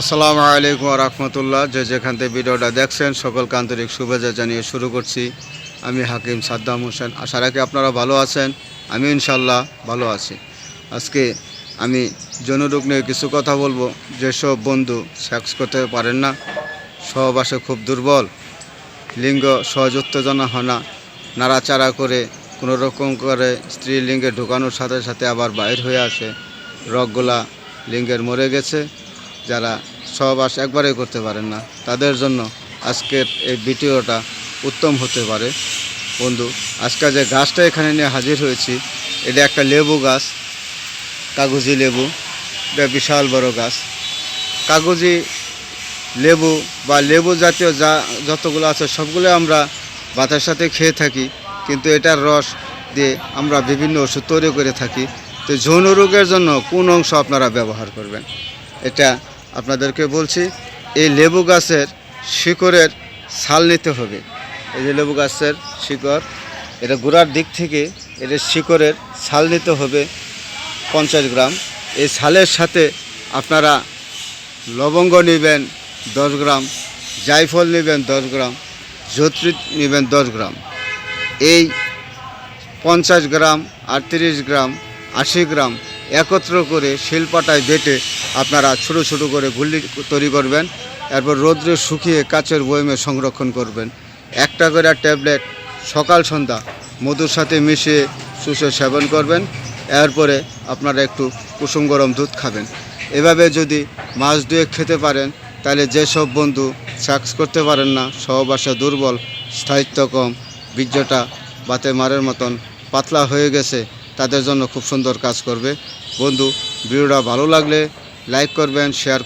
আসসালামু আলাইকুম রহমতুল্লাহ। যে যেখান থেকে ভিডিওটা দেখছেন, সকলকে আন্তরিক শুভেচ্ছা জানিয়ে শুরু করছি। আমি হাকিম সাদ্দাম হোসেন। আশা রাখি আপনারা ভালো আছেন। আমি ইনশাল্লাহ ভালো আছি। আজকে আমি জনরোগ নিয়ে কিছু কথা বলব। যেসব বন্ধু সেক্স করতে পারেন না, সহবাসে খুব দুর্বল, লিঙ্গ সহজ উত্তেজনা হয় না, নাড়াচাড়া করে কোনো রকম করে স্ত্রী লিঙ্গে ঢোকানোর সাথে সাথে আবার বাইর হয়ে আসে, রগগুলা লিঙ্গের মরে গেছে যারা সহবাস একবারে করতে পারেন না, তাদের জন্য আজকের এই ভিডিওটা উত্তম হতে পারে। বন্ধু, আজকে যে গাছটা এখানে নিয়ে হাজির হয়েছি, এটা একটা লেবু গাছ, কাগজি লেবু, এটা বিশাল বড় গাছ। কাগজি লেবু বা লেবু জাতীয় যা যতগুলো আছে, সবগুলো আমরা ভাতের সাথে খেয়ে থাকি, কিন্তু এটার রস দিয়ে আমরা বিভিন্ন ওষুধ তৈরি করে থাকি। তো যৌন রোগের জন্য কোন অংশ আপনারা ব্যবহার করবেন? এটা আপনাদেরকে বলছি, এই লেবু গাছের শিকড়ের ছাল নিতে হবে। এই যে লেবু গাছের শিকড়, এটা গোড়ার দিক থেকে এটা শিকড়ের ছাল নিতে হবে পঞ্চাশ গ্রাম। এই ছালের সাথে আপনারা লবঙ্গ নেবেন দশ গ্রাম, জায়ফল নেবেন দশ গ্রাম যত্রী নেবেন দশ গ্রাম। এই পঞ্চাশ গ্রাম, আটত্রিশ গ্রাম, আশি গ্রাম একত্র করে শিলপাটায় বেটে আপনারা ছোটো ছোটো করে গুল্লি তৈরি করবেন, এরপর রোদ্রে শুকিয়ে কাচের বয়মে সংরক্ষণ করবেন। একটা করে ট্যাবলেট সকাল সন্ধ্যা মধুর সাথে মিশিয়ে শুষে সেবন করবেন, এরপরে আপনারা একটু কুসুম গরম দুধ খাবেন। এভাবে যদি মাছ দুয়েক খেতে পারেন, তাহলে যেসব বন্ধু সাক্স করতে পারেন না, সহবাসে দুর্বল, স্থায়িত্ব কম, বীর্যটা বাতে মারের মতন পাতলা হয়ে গেছে তাদের জন্য খুব সুন্দর কাজ করবে। বন্ধু ভিডিওটা ভালো লাগলে লাইক করবেন শেয়ার